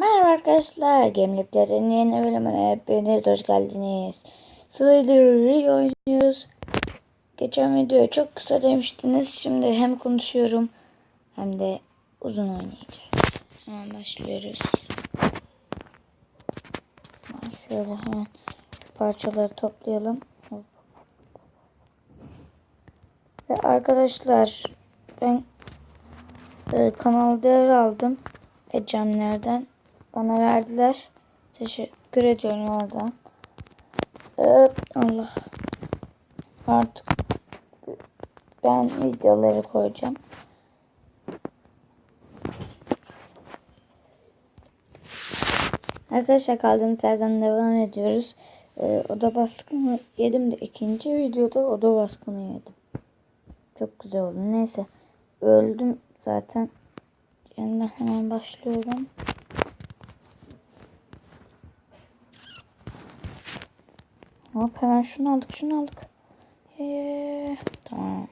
Merhaba arkadaşlar, Gemliklerin yeni bölümüne hepiniz hoş geldiniz. Slider'ı oynuyoruz. Geçen videoyu çok kısa demiştiniz. Şimdi hem konuşuyorum hem de uzun oynayacağız. Hemen başlıyoruz. Şöyle hemen parçaları toplayalım. Ve arkadaşlar ben e, kanal devraldım. Ecemlerden bana verdiler. Teşekkür ediyorum oradan. Ee, Allah. Artık ben videoları koyacağım. Arkadaşlar kaldığımız yerden devam ediyoruz. Ee, oda baskını yedim de ikinci videoda oda baskını yedim. Çok güzel oldu. Neyse. Öldüm zaten. Yeniden hemen başlıyorum. Hop hemen şunu aldık şunu aldık. Ee, tamam.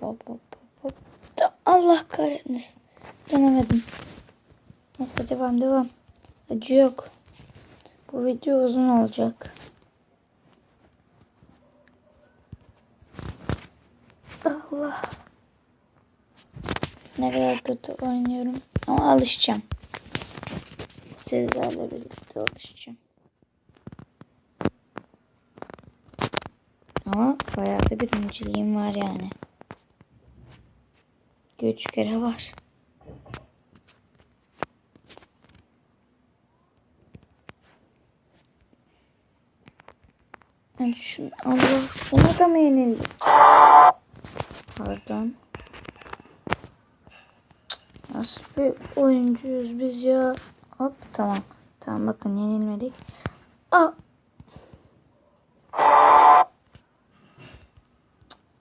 Hop hop hop hop. Allah kahretmesin. Denemedim. Neyse devam devam. Acı yok. Bu video uzun olacak. Allah. Ne kadar kötü oynuyorum. Ama alışacağım. Sizlerle birlikte alışacağım. Ama bayağı da birinciliğim var yani. Üç kere var. Yani şunu Allah buna da mı yenildi? Pardon. Nasıl bir oyuncuyuz biz ya? Hop tamam. Tamam bakın yenilmedik. Aa.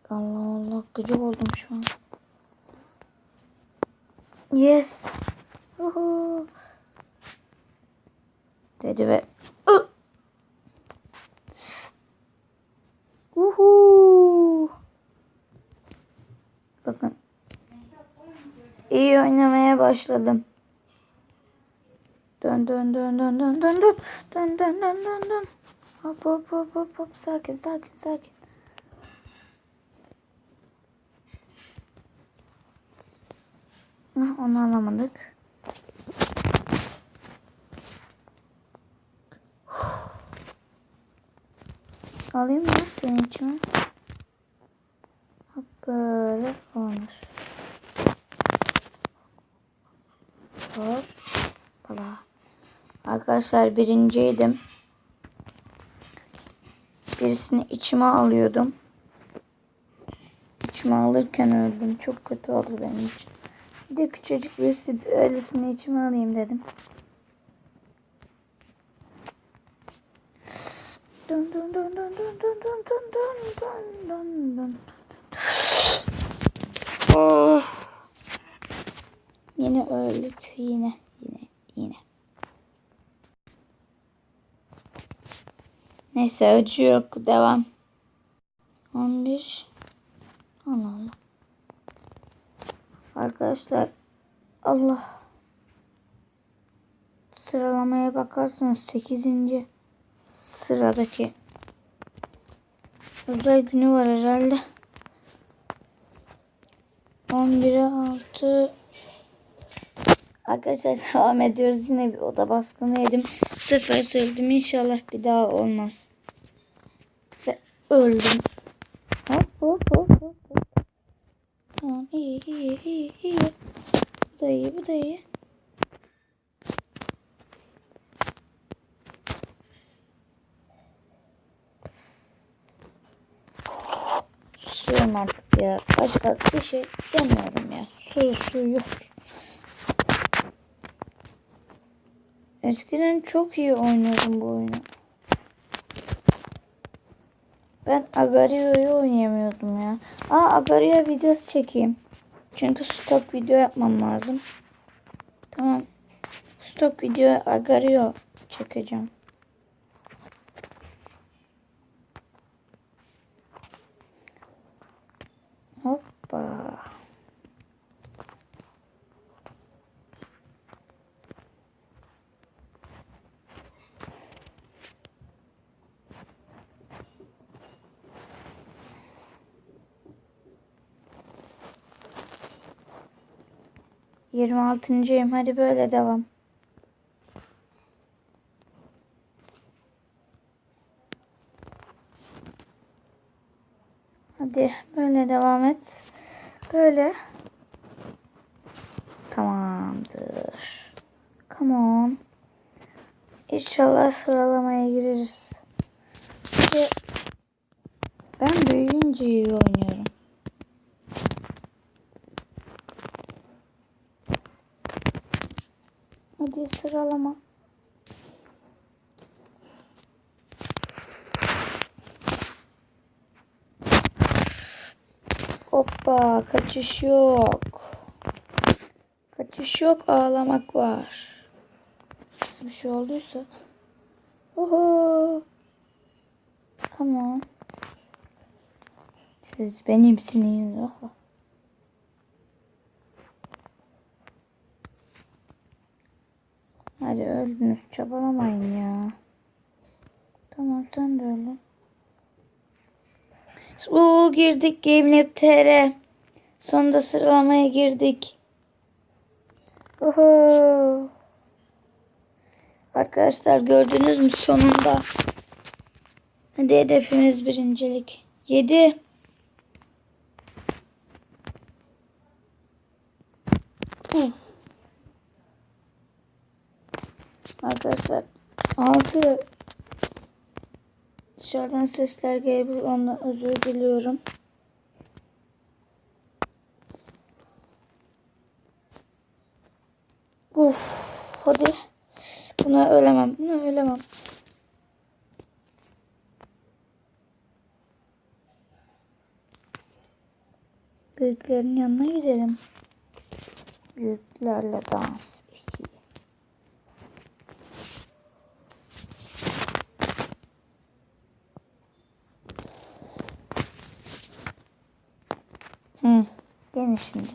Allah Allah gıcık oldum şu an. Yes. Uhu. Dedi ve! Uhu. Bakın. İyi oynamaya başladım. Dön dön dön dön dön dön dön dön dön dön dön. Hop hop hop hop hop sakin sakin sakin. Onu alamadık. Alayım mı senin için? Hop böyle olmuş. Hop. Bala. Arkadaşlar birinciydim. Birisini içime alıyordum. İçime alırken öldüm. Çok kötü oldu benim için. Bir de küçücük birisi öylesine içime alayım dedim. Dun dun dun dun dun dun dun dun dun dun dun. Oh. Yine öldük. Yine. Neyse acı yok. Devam. 11. Allah Allah. Arkadaşlar. Allah. Sıralamaya bakarsanız 8. sıradaki uzay günü var herhalde. 11'e 6 Arkadaşlar devam ediyoruz. Yine bir oda baskını yedim. Bu sefer söyledim. İnşallah bir daha olmaz. Ve öldüm. Hop hop hop hop. Tamam iyi iyi iyi iyi. Bu da iyi bu da iyi. Susuyorum artık ya. Başka bir şey demiyorum ya. Su su yok. Eskiden çok iyi oynuyordum bu oyunu. Ben Agario'yu oynayamıyordum ya. Aa Agario videosu çekeyim. Çünkü stok video yapmam lazım. Tamam. Stok video Agario çekeceğim. Hoppa. 26.yim. Hadi böyle devam. Hadi böyle devam et. Böyle. Tamamdır. Come on. İnşallah sıralamaya gireriz. Ben büyüyünce iyi oynuyorum. Hadi sıralama. Hoppa kaçış yok. Kaçış yok ağlamak var. Nasıl bir şey olduysa. Oho. On. Siz benimsiniz. Oho. Hadi öldünüz çabalamayın ya. Tamam sen de öyle. Oo girdik GameLab TR. Sonunda sıralamaya girdik. Oho. Arkadaşlar gördünüz mü sonunda. Hadi hedefimiz birincilik. 7. Arkadaşlar 6 Dışarıdan sesler gelebilir. Ondan özür diliyorum. Uf, hadi. Buna ölemem. Buna ölemem. Büyüklerin yanına gidelim. Büyüklerle dans. Gelin şimdi.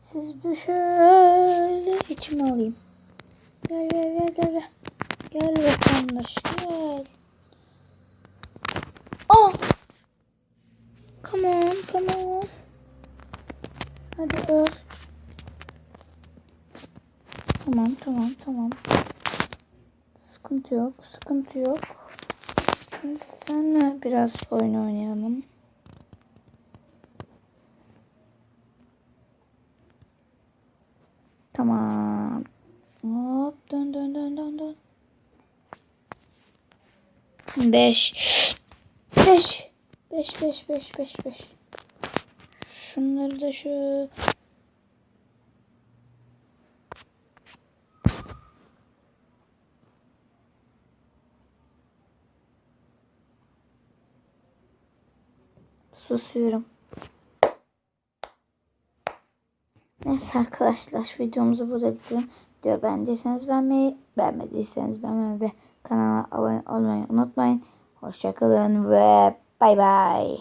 Siz bir şöyle içime alayım. Gel gel gel gel gel. Gel vatandaş gel. Oh! Come on, come on. Hadi öl. Tamam, tamam, tamam. Sıkıntı yok, sıkıntı yok. Senle biraz oyun oynayalım. Tamam. Hop dön dön dön dön dön. Beş. Beş. Beş beş beş beş beş. Şunları da şu. Susuyorum. Neyse arkadaşlar videomuzu burada bitirelim. Video beğendiyseniz beğenmeyi, beğenmediyseniz beğenmeyi ve kanala abone olmayı unutmayın. Hoşçakalın ve bay bay.